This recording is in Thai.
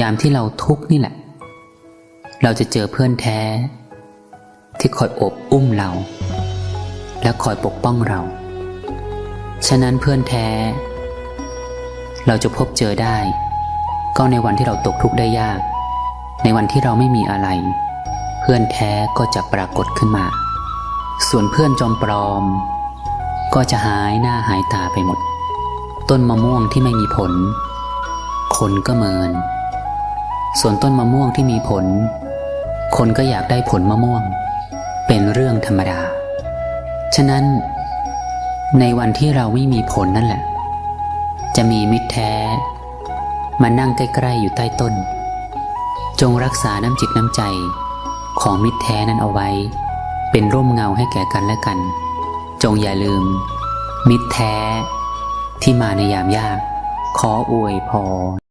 ยามที่เราทุกข์นี่แหละ เราจะเจอเพื่อนแท้ ที่คอยอบอุ้มเรา และคอยปกป้องเรา ฉะนั้นเพื่อนแท้ เราจะพบเจอได้ ก็ในวันที่เราตกทุกข์ได้ยาก ในวันที่เราไม่มีอะไร เพื่อนแท้ก็จะปรากฏขึ้นมา ส่วนเพื่อนจอมปลอม ก็จะหายหน้าหายตาไปหมด ต้นมะม่วงที่ไม่มีผล คนก็เมิน ส่วนต้นมะม่วงที่มีผล คนก็อยากได้ผลมะม่วง เป็นเรื่องธรรมดา ฉะนั้น ในวันที่เราไม่มีผลนั่นแหละ จะมีมิตรแท้ มานั่งใกล้ๆอยู่ใต้ต้น จงรักษาน้ำจิตน้ำใจของมิตรแท้นั้นเอาไว้ เป็นร่มเงาให้แก่กันและกัน จงอย่าลืม มิตรแท้ที่มาในยามยาก ขออวยพร